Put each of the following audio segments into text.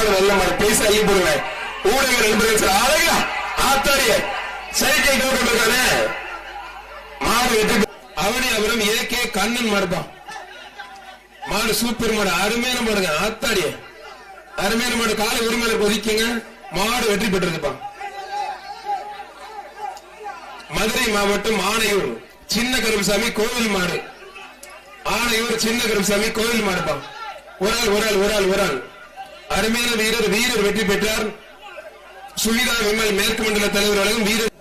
மாடு நல்ல மாதிரி பேச ஐய ஊடக நண்பர்கள் சார் அழகா ஆத்தாரிய செயற்கை போட்டுருக்கானே மாடு வெற்றி அவனி அவரும் ஏகே கண்ணன் மாடுதான். மாடு சூப்பர் மாடு அருமையான மாடுங்க ஆத்தாடிய அருமையான மாடு காலை உரிமையில கொதிக்குங்க. மாடு வெற்றி பெற்றிருப்பான் மதுரை மாவட்டம் ஆணையூர் சின்ன கருமசாமி கோவில் மாடு. ஆணையூர் சின்ன கருமசாமி கோவில் மாடுப்பான் ஒரு ஆள் ஒரு ஆள் ஒரு ஆள் ஒரு ஆள். அருமையான வீரர் வீரர் வெற்றி பெற்றார். சுவிதா விமல் மேற்கு மண்டல தலைவர் வழங்கும் வீரர்.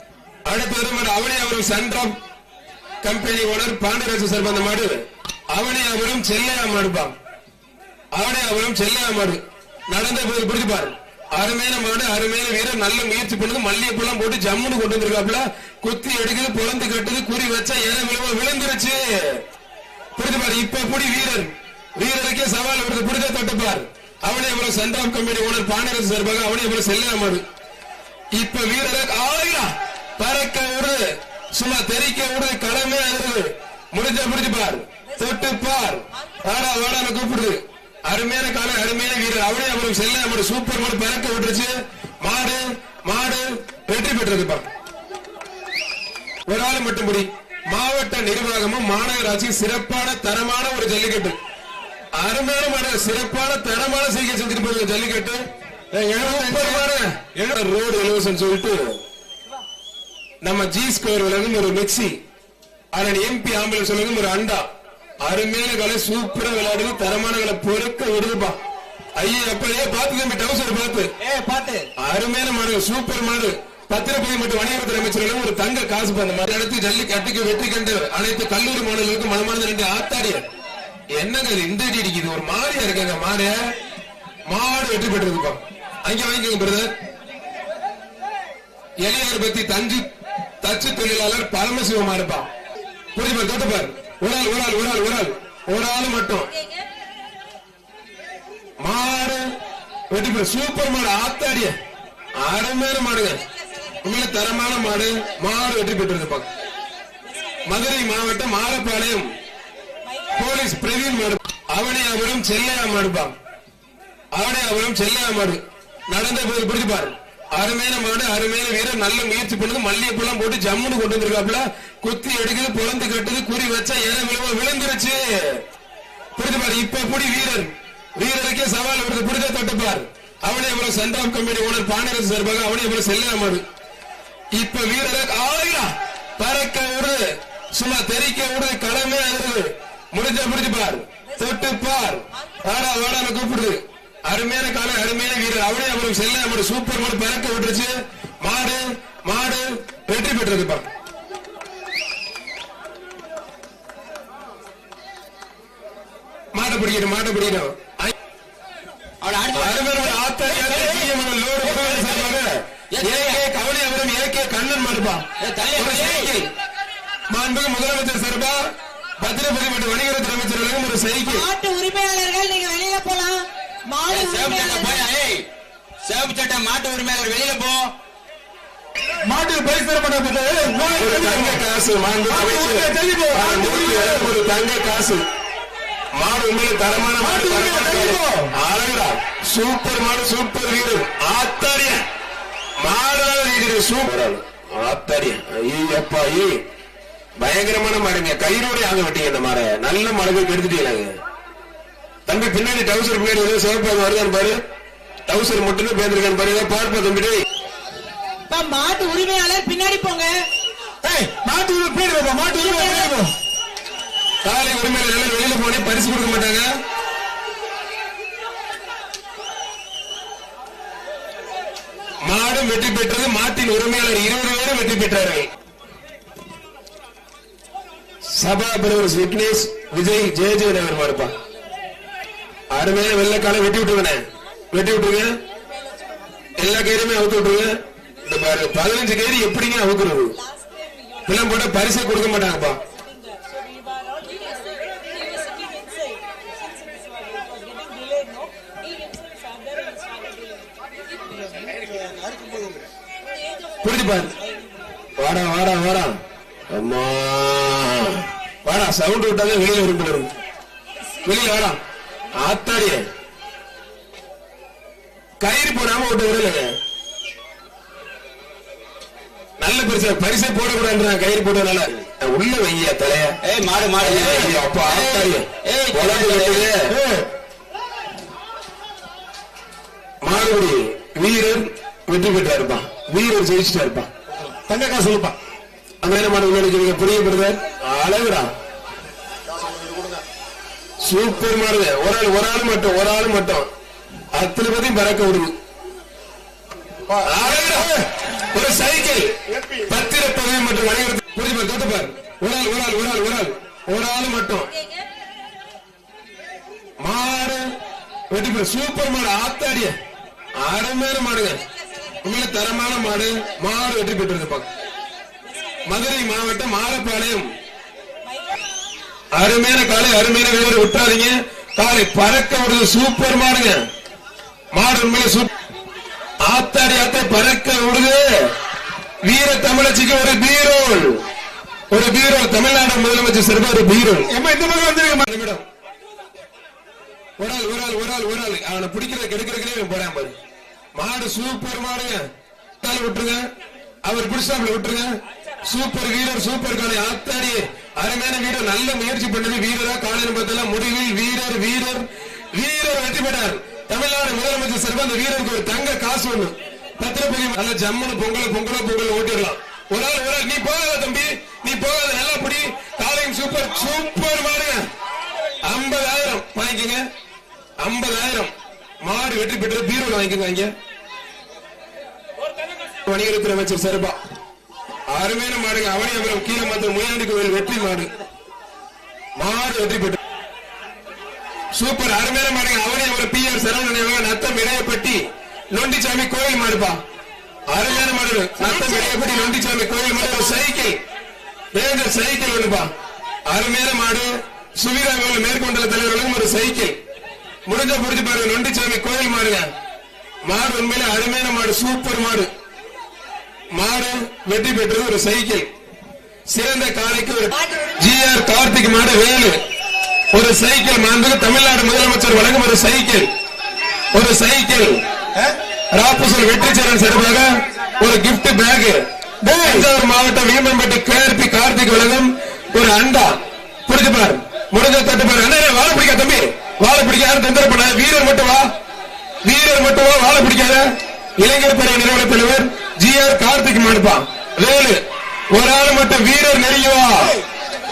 அடுத்த வருமாறு அவனி அவரும் Sundrop company owner Pandaraja sir அந்த மாடு. அவனி அவரும் செல்லையா மாடுப்பா அவனே அவரும் செல்லையா மாடு. நடந்த போது பிடிச்சுப்பாரு அருமையான மாடு அருமையான வீரர் நல்ல முயற்சி பண்ணுது. மல்லிகைப்பூலாம் போட்டு ஜம்முன்னு கொண்டு வந்திருக்காப்ல குத்தி எடுக்குது பொழந்து கட்டுது குறி வச்சா ஏன விழுவ விழுந்துருச்சு. புரிஞ்சுப்பாரு இப்ப புடி வீரர்? வீரருக்கே சவால் விடுறது புரிஞ்ச தட்டுப்பார். அவனே அப்புறம் சந்திராப் கம்பெனி ஓனர் பாண்டரசு சார்பாக அவனே அப்புறம் செல்லையா இப்ப வீரர் ஆயிரா பறக்க விடு. சும்மா தெரிக்க விடு. கடமை அது முடிஞ்ச முடிஞ்சு பார். தொட்டு பார். வாடா வாடான்னு கூப்பிடுது அருமையான கால அருமையான வீரர். அவனே அவரும் செல்ல அவரு சூப்பர் மாடு பறக்க விட்டுருச்சு. மாடு மாடு. வெற்றி பெற்றதுப்பா ஒரு ஆள் மட்டும் முடி. மாவட்ட நிர்வாகமும் மாநகராட்சி சிறப்பான தரமான ஒரு ஜல்லிக்கட்டு. அருமையான சிறப்பான தரமான செய்கை செஞ்சுட்டு போயிருக்க ஜல்லிக்கட்டு. ரோடு இலவசம் சொல்லிட்டு நம்ம ஜி ஸ்கொயர் விலங்கும் ஒரு மிக்சி அதன் எம்பி ஆம்புலன்ஸ் விலங்கும் ஒரு அண்டா. அருமையான கலை சூப்பரா விளையாடுது தரமான கலை பொறுக்க விடுதுப்பா ஐயோ அப்படியே பார்த்து தம்பி டவுசர் பார்த்து ஏ பாத்து. அருமையான மாடு சூப்பர் மாடு பத்திரப்பதி மற்றும் வணிகத்துறை அமைச்சர்களும் ஒரு தங்க காசு அந்த மாதிரி இடத்து ஜல்லி கட்டுக்கு வெற்றி கண்டு அனைத்து கல்லூரி மாணவர்களுக்கும் மனமார்ந்த ரெண்டு ஆத்தாடிய என்னங்க இந்த அடி அடிக்குது? ஒரு மாடியா இருக்காங்க மாடு. மாடு வெற்றி பெற்றிருக்கோம் அங்க வாங்கிக்கோங்க பிரதர் எளியார் பத்தி தஞ்சு தச்சு தொழிலாளர் பரமசிவமா இருப்பான் புரியுமா தொட்டுப்பார் ஒரு ஆள் ஒரு ஆள் ஒரு ஆள் ஒரு ஆள். ஒரு ஆள் மட்டும். மாடு வெற்றி பெற சூப்பர் மாடு ஆத்தாடிய அருமையான மாடுங்க. உண்மையில தரமான மாடு மாடு வெற்றி பெற்றிருப்பாங்க மதுரை மாவட்டம் மாரப்பாளையம். போலீஸ் பிரவீன் மாடு. அவனை அவரும் செல்லையா மாடுப்பாங்க அவனை அவரும் செல்லையா மாடு. நடந்த போது பிடிச்சுப்பாரு அருமையான மாடு அருமையான வீரர் நல்ல முயற்சி பண்ணுது. மல்லிகைப்பூலாம் போட்டு ஜம்முன்னு கொண்டு வந்திருக்காப்ல குத்தி எடுக்குது பொழந்து கட்டுது குறி வச்சா ஏன விழுவ விழுந்துருச்சு. புரிஞ்சுப்பாரு இப்ப புடி வீரர். வீரருக்கே சவால் விடுறது புரிஞ்ச தட்டுப்பார் அவனே அப்புறம் சந்திராப் கம்பெனி ஓனர் பாண்டியரசு சார்பாக அவனே அப்புறம் செல்லையா மாடு. இப்ப வீரர் ஆயிரம் பறக்க விடு. சும்மா தெரிக்க விடு. கடமை அது முடிஞ்ச முடிஞ்சு பார். தொட்டு பார். வாடா வாடான்னு கூப்பிடுது அருமையான கால அருமையான வீரர். அவனே அவரும் செல்ல அவரு சூப்பர் மாடு பறக்க விட்டுருச்சு. மாடு மாடு வெற்றி பெற்றதுப்பா மாட்டை பிடிக்கணும் மாட்டை பிடிக்கணும் அருமையான ஆத்தாரியாக ஜிஎம்என் லோடு கவனி அவரும் ஏகே கண்ணன் மாடுப்பா மாண்புமிகு முதலமைச்சர் சார்பா பத்திரப்பதி மற்றும் வணிகத்துறை அமைச்சர் வழங்கும் ஒரு சைக்கிள் மாட்டு உரிமையாளர்கள் நீங்க வெளியில போலாம். மாடு சேவப்பு சட்டை போயா உரிமையாளர்கள் ஏய்? சேவப்பு சட்டை மாட்டு உரிமையாளர் வெளியில போ. மாட்டுக்கு பரிசு தங்க காசு ஒரு தங்க காசு. மாடு உண்மையில தரமான மாடு மாடு. அழகுடா. சூப்பர் மாடு சூப்பர் வீரர் ஆத்தாரிய. வீரர் சூப்பர். ஆத்தாரிய. ஐயப்பா ஐயே பயங்கரமான மாடுங்க கயிறோட ஆக விட்டீங்க இந்த மாடை. நல்ல மாடு போய் எடுத்துட்டீங்க தம்பி பின்னாடி டவுசர் பின்னாடி ஏதோ சிவப்பாக வருதான்னு பாரு. டவுசர் மட்டும்தான் பேந்திருக்கான்னு பாரு. ஏதோ பார்ப்பா தம்பி மாட்டு உரிமையாளர் பின்னாடி போங்க. மாட்டு உரிமை போயிடுவோம் மாட்டு உரிமை காலை எல்லாம் வெளியில போனே பரிசு கொடுக்க மாட்டாங்க. மாடும் வெற்றி பெற்றது மாட்டின் உரிமையாளர் இருபது பேரும் வெற்றி பெற்றார்கள். சபா பிரதர்ஸ் விக்னேஷ் விஜய் ஜெய ஜெயநகர் மாடுப்பா அருமையான வெள்ளக்கால வெட்டி விட்டுருங்க வெட்டி விட்டுருங்க. எல்லா கயிறுமே அவுத்து விட்டுருங்க. இந்த பாரு பதினஞ்சு கயிறு எப்படிங்க அவுக்குறது? பிள்ளை போட்டா பரிசை கொடுக்க மாட்டாங்கப்பா. புரிஞ்சு பாரு வாடா வாடா வாடா. அம்மா. வாடா சவுண்ட் விட்டாலே வெளியில வரும் போல இருக்கு. வெளியில வாடா. ஆத்தாடியே. கயிறு போடாம விட்டு விடலைங்க. நல்ல பரிசு பரிசை போடக்கூடாதுன்றான் கயிறு போட்டதுனால. உள்ள வையா தலைய. ஏய் மாடு மாடு. அப்பா, ஆத்தாடி. ஏய் உலகம் கட்டுது. மாடுபடி வீரர் வெற்றி பெற்றா இருப்பான் வீரர் ஜெயிச்சுட்டா இருப்பான் தங்க காசு சொல்லுப்பான் அந்த மாடு நினைக்கிறீங்க புரிய பிரதர். அழகுடா சூப்பர் மாடுங்க ஒரு ஆள் ஒரு ஆள் மட்டும் ஒரு ஆள் மட்டும். அத்தனை பேரையும் பறக்க விடுது. ஒரு சைக்கிள். பத்திர பதவி மற்றும் வணிகத்தை புரியுமா? தோட்டப்பார் ஒரு ஆள் ஒரு ஆள் ஒரு ஆள் ஒரு ஆள். ஒரு ஆள் மட்டும். மாடு வெட்டி போய் சூப்பர் மாடு. ஆத்தாடிய அருமையான மாடுங்க. உண்மையில தரமான மாடு. மாடு வெற்றி பெற்றிருப்பாங்க மதுரை மாவட்டம் மாரப்பாளையம். அருமையான காலை அருமையான வீரர் விட்டுறாதீங்க காலை பறக்க விடுறது சூப்பர் மாடுங்க. மாடு உண்மையில சூப்பர் ஆத்தாடி ஆத்தா பறக்க விடுது. வீர தமிழச்சிக்கு ஒரு பீரோல். ஒரு பீரோல். தமிழ்நாடு முதலமைச்சர் சிறப்பு ஒரு பீரோல். ஏமா இந்த மாதிரி வந்துருங்க மேடம் ஒரு ஆள் ஒரு ஆள் ஒரு ஆள் ஒரு ஆள். அவனை பிடிக்கிறத கெடுக்கிறதுக்கே போறான் பாரு. மாடு சூப்பர் மாடுங்க. விட்டுருங்க. அவர் பிடிச்சாப்ல விட்டுருங்க. சூப்பர் வீரர் சூப்பர் காலை ஆத்தாடி அருமையான வீரர் நல்ல முயற்சி பண்ணது வீரரா. காலையில் பார்த்தா முடிவில் வீரர் வீரர் வீரர் வெற்றி பெற்றார். தமிழ்நாடு முதலமைச்சர் சார்பா அந்த வீரருக்கு ஒரு தங்க காசு ஒண்ணு. பத்திரப்பதி நல்ல ஜம்முன்னு பொங்கல பொங்கல பொங்கல் ஓட்டிடலாம். ஒரு ஆள் ஒரு ஆள். நீ போகாத தம்பி நீ போகாத. நல்லா பிடி. காலையும் சூப்பர் சூப்பர் மாடுங்க. ஐம்பதாயிரம் வாங்கிக்கங்க. ஐம்பதாயிரம். மாடு வெற்றி பெற்ற பீரோல வாங்கிக்கோங்க வணிகத்துறை அமைச்சர் சார்பா. அருமையான மாடுங்க. அவனியபுரம் கீழே மந்த முயாண்டி கோயில் வெற்றி மாடு. மாடு வெற்றி பெற்ற. சூப்பர். அருமையான மாடுங்க. அவனியபுரம் பி ஆர் சரவணன் நத்தம் இடையப்பட்டி நொண்டிச்சாமி கோயில் மாடுப்பா. அருமையான மாடு நத்தம் இடையப்பட்டி நொண்டிச்சாமி கோயில் மாடு. ஒரு சைக்கிள். ரேஞ்சர் சைக்கிள் ஒண்ணுப்பா அருமையான மாடு. சுவீராங்கோல் மேற்கொண்டல தலைவர்களும் ஒரு சைக்கிள். முடிஞ்ச புரிஞ்சு பாருங்க. நொண்டிச்சாமி கோயில் மாடுங்க. மாடு உண்மையில அருமையான மாடு. சூப்பர் மாடு. மாடு வெற்றி பெற்றது ஒரு சைக்கிள். சிறந்த காலைக்கு ஒரு ஜிஆர் கார்த்திக் மாடு வேலு. ஒரு சைக்கிள் மாண்புக்கு தமிழ்நாடு முதலமைச்சர் வழங்கும் ஒரு சைக்கிள். ஒரு சைக்கிள். ராப்புசல் வெற்றிச்சரன் சார்பாக ஒரு கிஃப்ட் பேக் தஞ்சாவூர் மாவட்டம் வீமம்பட்டி கேஆர்பி கார்த்திக் வழங்கும் ஒரு அண்டா. புரிஞ்சு பாரு. முடிஞ்ச தட்டு பாரு. அண்ணா வாழை பிடிக்க தம்பி. வாழை பிடிக்க யாரும் தொந்தரவு பண்ண வீரர் மட்டும் வா. வீரர் மட்டும் வா. வாழை பிடிக்காத. இளைஞர் படை நிறுவன தலைவர் ஜி ஆர் கார்த்திக் மாடுப்பா வேலு ஒரு ஆள் மட்டும் வீரர் நெருங்கி வா.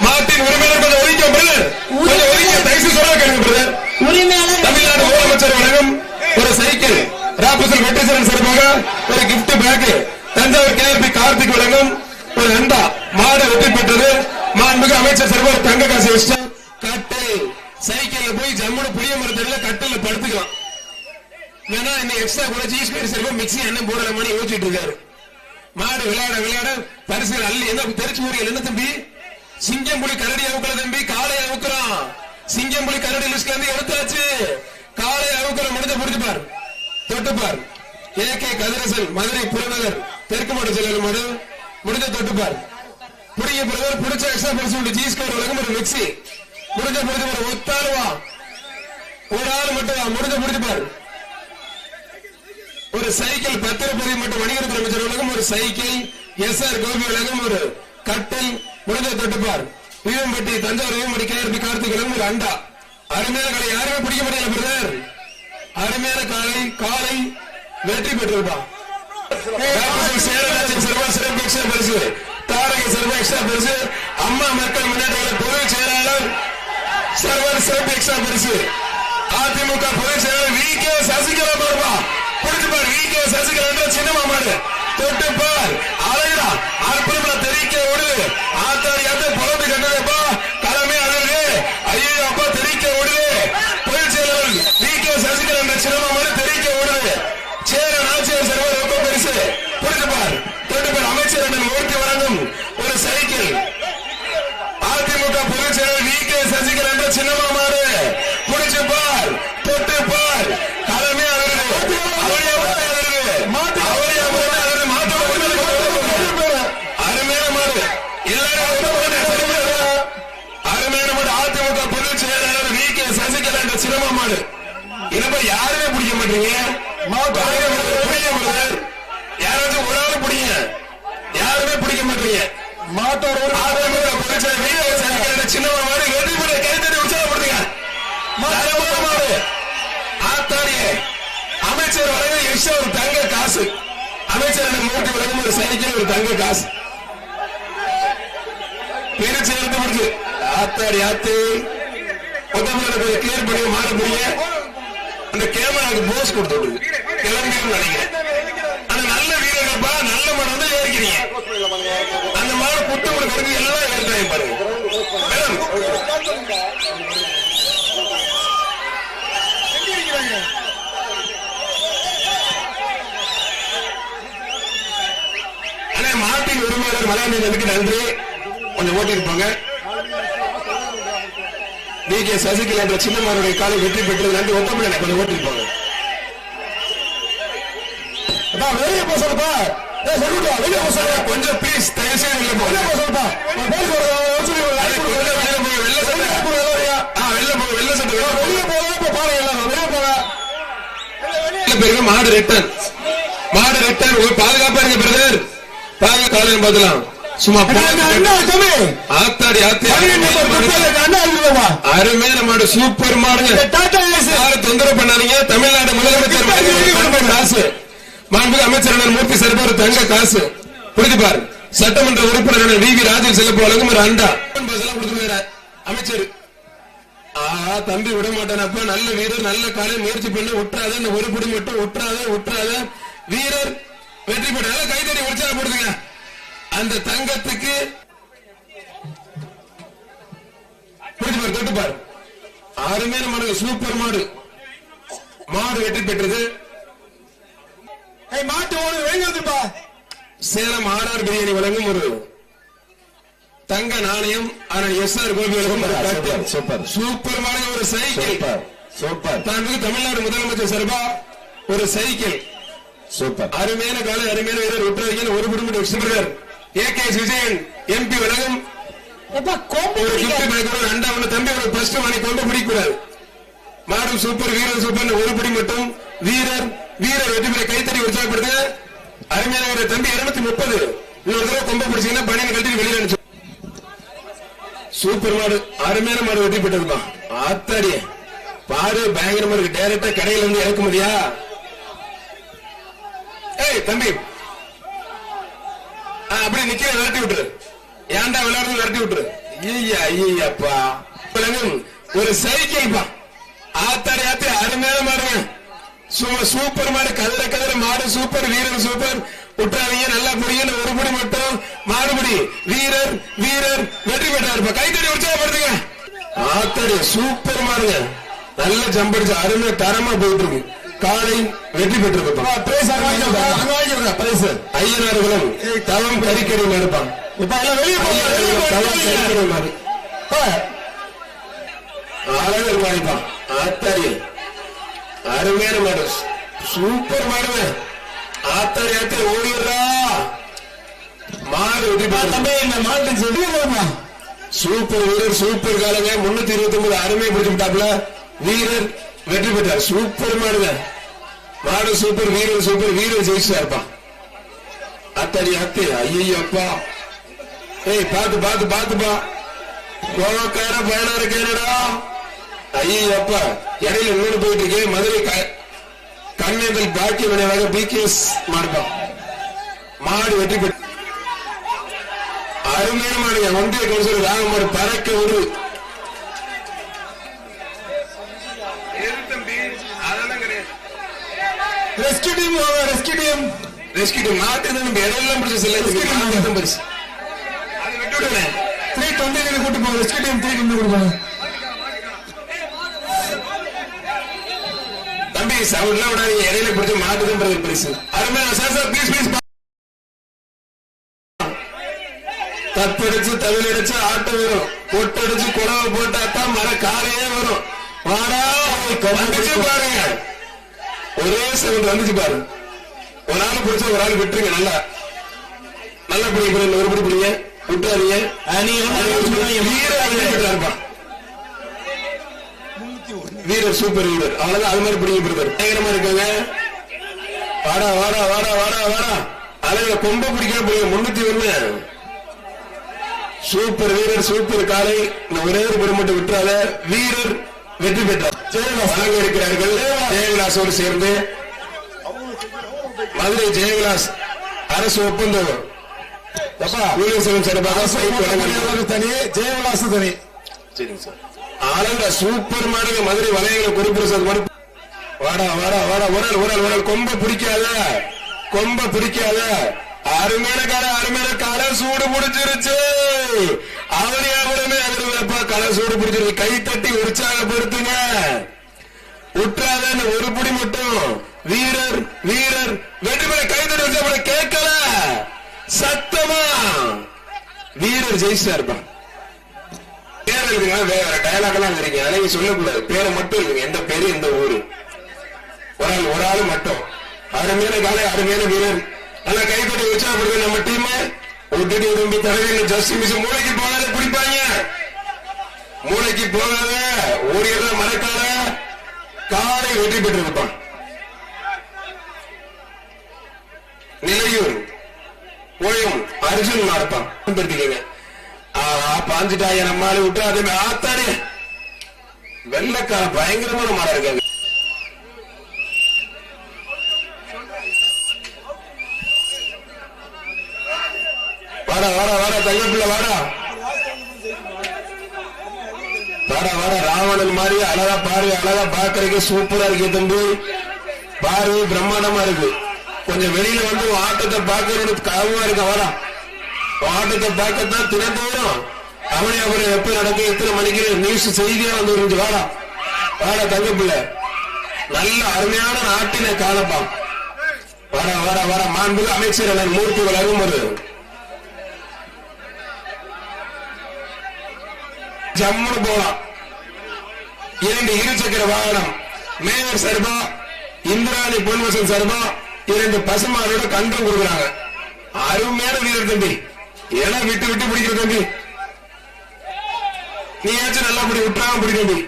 மாட்டின் உரிமையாளர் கொஞ்சம் ஒதுக்க பிரதர் கொஞ்சம் ஒதுக்க தயவுசெய்து சொல்ல கேளுங்க பிரதர் உரிமையாளர் தமிழ்நாடு முதலமைச்சர் வழங்கும் ஒரு சைக்கிள். ராபசல் வெட்டேசரன் சார்பாக ஒரு gift pack Thanjavur KRP Karthik வழங்கும் ஒரு அண்டா. மாடு வெற்றி பெற்றது. மாண்புமிகு அமைச்சர் சார்பாக ஒரு தங்க காசு வச்சு கட்டில் சைக்கிள்ல போய் ஜம்முனு புளிய மரத்தடியில கட்டில படுத்துக்கலாம். வேணா இந்த எக்ஸ்ட்ரா கூட சீஸ் பேர் சார்பா மிக்ஸி என்ன போடலாமான்னு யோசிச்சுட்டு இருக்காரு. மாடு விளையாட விளையாட பரிசுகள் அள்ளி என்ன தெரிச்சு ஊரியல் என்ன தம்பி. சிங்கம் புலி கரடி அவுக்கல தம்பி காலை அவுக்குறான். சிங்கம் புலி கரடி லிஸ்ட்ல இருந்து எடுத்தாச்சு. காலை அவுக்கல முடிஞ்ச புடிச்சு தொட்டுப்பார் ஏ கே கதிரசன் மதுரை புறநகர் தெற்கு மாடு செல்லல் மாடு முடிஞ்ச தொட்டுப்பார் புரிய பிரதர் புடிச்ச எக்ஸ்ட்ரா பரிசு உண்டு. ஜீஸ் கவர் உலகம் ஒரு மிக்ஸி முடிஞ்ச புடிச்சு பார் ஒத்தாள் வா. ஒரு ஆள் மட்டும் வா. முடிஞ்ச புடிச்சு ஒரு சைக்கிள் பத்திரப்பதிவு மற்றும் வணிகத்துறை அமைச்சர் உலகம் ஒரு சைக்கிள் எஸ் ஆர் கோபி உலகம் ஒரு கட்டில் உலக தொட்டுப்பார். வீவம்பட்டி தஞ்சாவூர் வீவம்பட்டி கேஆர்பி கார்த்திக் ஒரு அண்டா. அருமையான காலை யாருமே பிடிக்க முடியல பிரதர்? அருமையான காலை காலை வெற்றி பெற்றிருப்பான் சேரராஜன் சிறப்பு சிறப்பு எக்ஸ்ட்ரா பரிசு. தாரக சிறப்பு எக்ஸ்ட்ரா பரிசு. அம்மா மக்கள் முன்னேற்ற பொதுச் செயலாளர் சர்வர் சிறப்பு எக்ஸ்ட்ரா பரிசு. அதிமுக பொதுச் செயலாளர் வி கே சசிகலா பாருப்பா புடிச்சு பாரு வி கே சசிகலா சின்ன மாமாடு தொட்டு பார் அழகுடா. அற்புதமா தெரிவிக்க ஒரு இரவ மாடு. இனப்ப யாருமே பிடிக்க மாட்டீங்க? புரிய ஒரு ஆள் பிடிங்க. யாருமே பிடிக்க மாட்டீங்க. மாட்டோட அமைச்சர் வழங்க ஒரு தங்க காசு. அமைச்சர் மூட்டை கொஞ்சம் கிளியர் பண்ணி மாற முடிய அந்த கேமராக்கு போஸ் கொடுத்து விடுது கிளம்பியும் நினைக்கிறேன். அந்த நல்ல வீரர்கள்ப்பா நல்ல மாடு வந்து ஏறிக்கிறீங்க. அந்த மாடு புட்டு ஒரு கருக்கு எல்லாம் ஏற்றாங்க பாருங்க. மேடம். அண்ணே மாட்டின் உரிமையாளர் மலையாளர்களுக்கு நன்றி. கொஞ்சம் ஓட்டிருப்பாங்க டி கே சசிகலா என்ற சின்னமாருடைய காலை வெற்றி பெற்றது நன்றி ஒத்தமில்லை கொஞ்சம் ஓட்டிருப்பாங்க வெளியே போக சொல்லுப்பா. வெளியே போக சொல்லு கொஞ்சம் ப்ளீஸ் தயவு செய்து போங்க. வெளியே சொல்லுப்பா. போங்க வெள்ள வெளியே போங்க. போங்க. வெளில போயிருங்க மாடு ரிட்டர்ன் மாடு ரிட்டர்ன் பாதுகாப்பா இருங்க பிரதர் காலையில் பார்க்கலாம் சும்மா ஆத்தாடி ஆத்தி பதினெட்டு நம்பர் முப்பது அண்ணா இருக்குதுப்பா அருமையான மாடு சூப்பர் மாடுங்க. யாரும் தொந்தரவு பண்ணாதீங்க. தமிழ்நாடு முதலமைச்சர் காசு. மாண்புமிகு அமைச்சர் மூர்த்தி ஒரு தங்க காசு. புரிஞ்சு பாரு. சட்டமன்ற உறுப்பினர் வி வி ராஜன் செல்லப்ப வழங்கும் ஒரு அண்டா. அமைச்சர். தம்பி விட மாட்டானப்ப நல்ல வீரர் நல்ல காலை முயற்சி பண்ண. விட்டுறாத இந்த ஒரு பிடி மட்டும் விட்டுறாத விட்டுறாத வீரர் வெற்றி பெற்ற நல்ல கைத்தறி உற்சாகப்படுத்துங்க அந்த தங்கத்துக்கு பாரு தொட்டு பாரு. அருமையான மாடு சூப்பர் மாடு. மாடு வெற்றி பெற்றது. மாட்டு ஓடு வெளியே வந்துப்பா சேலம் ஆர்ஆர் பிரியாணி வழங்கும் ஒரு தங்க நாணயம் ஆனால் S R Gopi. Super super. மாடு ஒரு சைக்கிள். சூப்பர் தாண்டி தமிழ்நாடு முதலமைச்சர் சார்பா ஒரு சைக்கிள். சூப்பர். அருமையான காலை அருமையான வீரர் ஒரு குடும்பம் விஷ்ணுபிரதர் ஏ கே விஜயன் எம்பி ஒரு. கிஃப்ட் அண்டா ஒண்ணு தம்பி ஒரு ஃபர்ஸ்ட் மணி கொண்டு பிடிக்கூடாது மாடும் சூப்பர் வீரர் சூப்பர் ஒரு படி மட்டும். வீரர் வீரர் வெற்றி பெற கைத்தறி உற்சாகப்படுத்துங்க. அருமையான ஒரு தம்பி இருநூத்தி முப்பது. இன்னொரு தடவை கொம்ப பிடிச்சீங்கன்னா பணியை கட்டிட்டு வெளியில அனுப்பிச்சு சூப்பர் மாடு அருமையான மாடு வெற்றி பெற்றதுப்பா. ஆத்தாடி. பாரு பயங்கரமா இருக்கு. டைரக்டா கடையில இருந்து இறக்குமதியா? ஏய் தம்பி அப்படி அப்படியே நிக்கிற விரட்டி விட்டுரு. ஏன்டா விளையாடுறது விரட்டி விட்டுரு. ஐயா ஐயப்பா ஒரு சைக்கிள் பா. ஆத்தாடி ஆத்தி அருமையான மாடுங்க. சும்மா சூப்பர் மாடு. கதிர கதிர மாடு சூப்பர் வீரர் சூப்பர். விட்டாதீங்க நல்லா புரியும் ஒரு முடி மட்டும். மாறுபடி வீரர் வீரர். வெற்றி பெற்றாருப்பா. கைத்தடி உற்சாகப்படுத்துங்க. ஆத்தாடி சூப்பர் மாடுங்க. நல்ல ஜம்படிச்சு அருமை தரமா போயிட்டு இருக்கு. காலை வெற்றி பெற்றிருப்பா பிரைஸ் ஐயனார்களும் தவம் கறிக்கறி நடப்பான் இப்ப எல்லாம் வெளியே போங்க. அழகர் அருமையான மாடு. சூப்பர் மாடுங்க ஆத்தாடி ஆத்தாடி ஓடிடுறா. மாடு வெற்றி. தம்பி இந்த மாட்டு போங்கப்பா சூப்பர் வீரர் சூப்பர் காலங்க. முன்னூத்தி இருபத்தி ஒன்பது அருமையை பிடிச்சு விட்டாப்ல வீரர் வெற்றி பெற்றார். சூப்பர் மாடுங்க. மாடு சூப்பர் வீரன் சூப்பர் வீரன் ஜெயிச்சா இருப்பான் அத்தடி அத்து ஐயப்பா ஏய் பாத்து பாத்து பாத்துப்பா கோவக்கார பயனா இருக்கேனடா ஐயப்பா இடையில இன்னொன்னு போயிட்டு இருக்கேன் மதுரை க- கண்ணேந்தல் பாக்கிய வினைவாக பிகேஎஸ் மாடுப்பான் மாடு வெற்றி பெற்று அருமையான மாடுங்க. ஒன்றிய கவுன்சிலர் ராகமாடு பறக்க ஒரு தம்பி விடாதீங்க இடையில பிடிச்ச பரிசு சார் சார் ப்ளீஸ் ப்ளீஸ் தப்படிச்சு தவிலடிச்சு ஆட்டம் வரும் கொட்டடிச்சு குடவை போட்டாத்தான் மர காலையே வரும் வாடா பாருங்க ஒரே சவுண்ட் வந்துச்சு பாரு. ஒரு ஆள் பிடிச்சா ஒரு ஆள் விட்டுருங்க நல்லா. நல்லா பிடிக்க போறீங்க ஒரு படி பிடிங்க விட்டுறாதீங்க. இருப்பான் வீரர் சூப்பர் வீரர். அவ்வளவுதான் அது மாதிரி பிடிக்க பிரதர் பயங்கரமா இருக்காங்க. வாடா வாடா வாடா வாடா வாடா. அழகு கொம்ப பிடிக்க முடியும் முன்னூத்தி ஒண்ணு. சூப்பர் வீரர் சூப்பர் காலை இந்த ஒரே ஒரு பேர் மட்டும் விட்டுறாத. வீரர் வெற்றி பெற்றார். வழங்க இருக்கிறார்கள் ஜெயவிலாசோடு சேர்ந்து மதுரை ஜெயவிலாஸ் அரசு ஒப்பந்தம். பணியாளர் தனி ஜெயவிலாஸ் தனி. சரிங்க சார். ஆளுங்க சூப்பர் மாடுங்க மதுரை வளையங்களை குறிப்பிட மறு வாடா வாடா வாடா ஆள் ஒரு ஆள். கொம்ப பிடிக்காத கொம்ப பிடிக்காத அருமையான கால அருமையான கால சூடு பிடிச்சிருச்சு. அவனே அவருமே அதிர்வப்பா களை சூடு பிடிச்சிருக்கு கை தட்டி உற்சாகப்படுத்துங்க. உற்றாதன் ஒரு புடி மட்டும். வீரர் வீரர். வெற்றி கை தட்டி உற்சாகப்பட கேட்கல. சத்தமா. வீரர் ஜெயிச்சாருப்பா பேர் இருக்குங்க வேற டயலாக் எல்லாம் இருக்கீங்க அதெல்லாம் நீங்க சொல்லக்கூடாது. பேரை மட்டும் இருக்குங்க எந்த பேரு எந்த ஊரு? ஒரு ஆள் ஒரு ஆள் மட்டும். அருமையான காலை அருமையான வீரர். நல்லா வச்சா கொடுக்க நம்ம டீம் விட்டுட்டு உடம்பு தடவை ஜஸ்ட் மிஸ் மூளைக்கு போகாத பிடிப்பாங்க. மூளைக்கு போகாத ஓடியத மறக்காத காலை வெற்றி பெற்றிருப்பான். நிலையூர் ஓயம் அர்ஜுன் மாறுப்பான் படுத்திக்கங்க ஆஹா பாஞ்சிட்டாய நம்மால விட்டு அதே மாதிரி ஆத்தாடி வெள்ளக்கார பயங்கரமான மரம் இருக்காங்க. வாடா வாடா வாடா தங்கப்பிள்ள வாடா. வாடா வாடா ராவணன் மாதிரி அழகா பாரு அழகா பாக்குறதுக்கு சூப்பரா இருக்கு தம்பி. பாரு பிரம்மாண்டமா இருக்கு. கொஞ்சம் வெளியில வந்து ஆட்டத்தை பாக்குறது காவமா இருக்க வாடா. ஆட்டத்தை பார்க்கத்தான் தினந்தோறும் அவனே அவர் எப்ப நடக்கும் எத்தனை மணிக்கு நியூஸ் செய்தியா வந்து இருந்து வாடா. வாடா தங்கப்பிள்ளை நல்ல அருமையான நாட்டினை காணப்பா வர வர வர மாண்புக்கு அமைச்சர் அண்ணன் மூர்த்தி வழங்கும் ஒரு ஜம்முன்னு போலாம். இரண்டு இருசக்கர வாகனம். மேயர் சர்பா இந்திராணி பொன்வசன் சர்பா இரண்டு பசுமாரோட கண்டம் கொடுக்குறாங்க. அருமையான வீரர் தம்பி. ஏன்னா விட்டு விட்டு பிடிக்கிற தம்பி. நீயாச்சும் நல்லா பிடி விட்டாம பிடி தம்பி.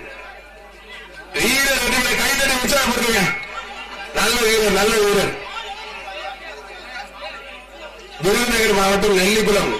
வீரர் ரெண்டு கை தட்டி உற்சாகப்படுத்துங்க. நல்ல வீரர் நல்ல வீரர். விருதுநகர் மாவட்டம் நெல்லிக்குளம்.